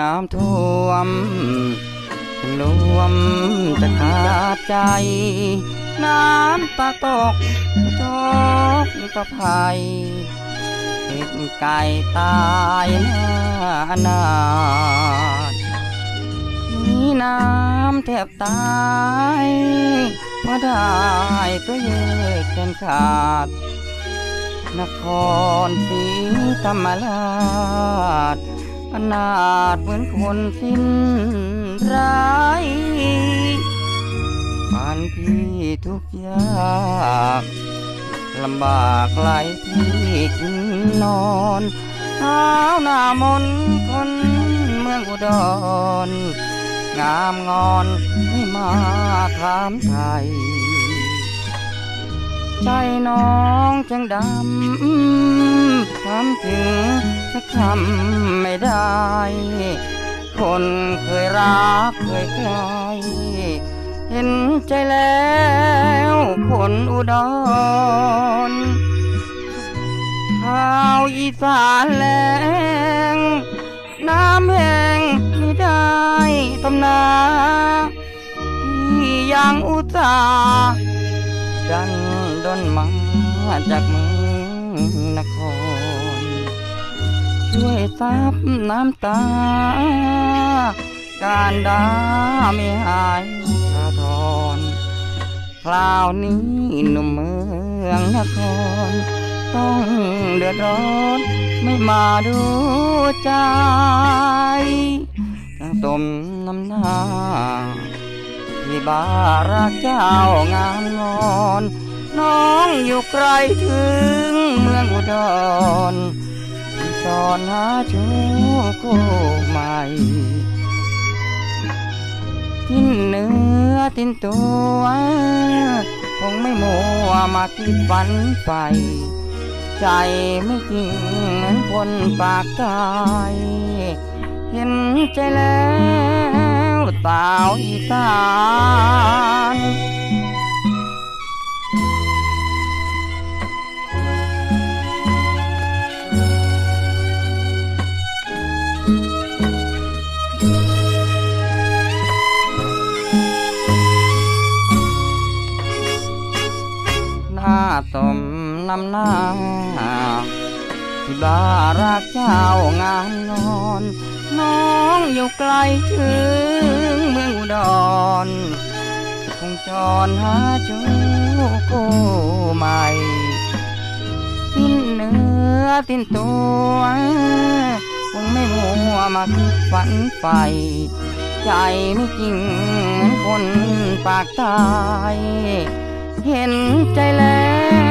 น้ำท่วมรวมจะขาดใจ น้ำตาตกตกก็ภัยเห็ดไก่ตายหน้านามีน้ำแทบตายเพราะได้ตัวเยกแขนขาด นครศรีธรรมราช อนาถเหมือนคนสิ้นร้ายบ้านพี่ทุกยากลำบากหลายที่กินนอนเท้าหน้ามนคนเมืองอุดรงามงอนให้มาถามไทย ใจน้องจังดำทำถึงสักคำไม่ได้ คนเคยรักเคยใครเห็นใจแล้วคนอุดรข้าวอีสานแรงน้ำแห้งไม่ได้ตำนาที่ยังอุตส่าห์ดัน ดนมาจากเมืองนคร ช่วยซับน้ำตา การดาไม่หายสาทรคราวนี้หนุ่มเมืองนคร ต้องเดือดร้อนไม่มาดูใจทั้งต้มน้ำหน้าที่บารักเจ้างามงอน น้องอยู่ไกลถึงเมืองอุดรสอนหาชูคู่ใหม่ทิ้นเนื้อทิ้นตัวคงไม่มัวมาคิดฝันไป ใจไม่จริงเหมือนคนปากตายเห็นใจแล้วสาวอีสาน สมนำหน้าที่บารักเจ้างามนอน น้องอยู่ไกลถึงเมืองอุดรคงจรหาจูโกใหม่สิ้นเนื้อสิ้นตัวคงไม่มัวมาคิดฝันไป ใจไม่จริงเหมือนคนปากตาย เห็นใจแล้ว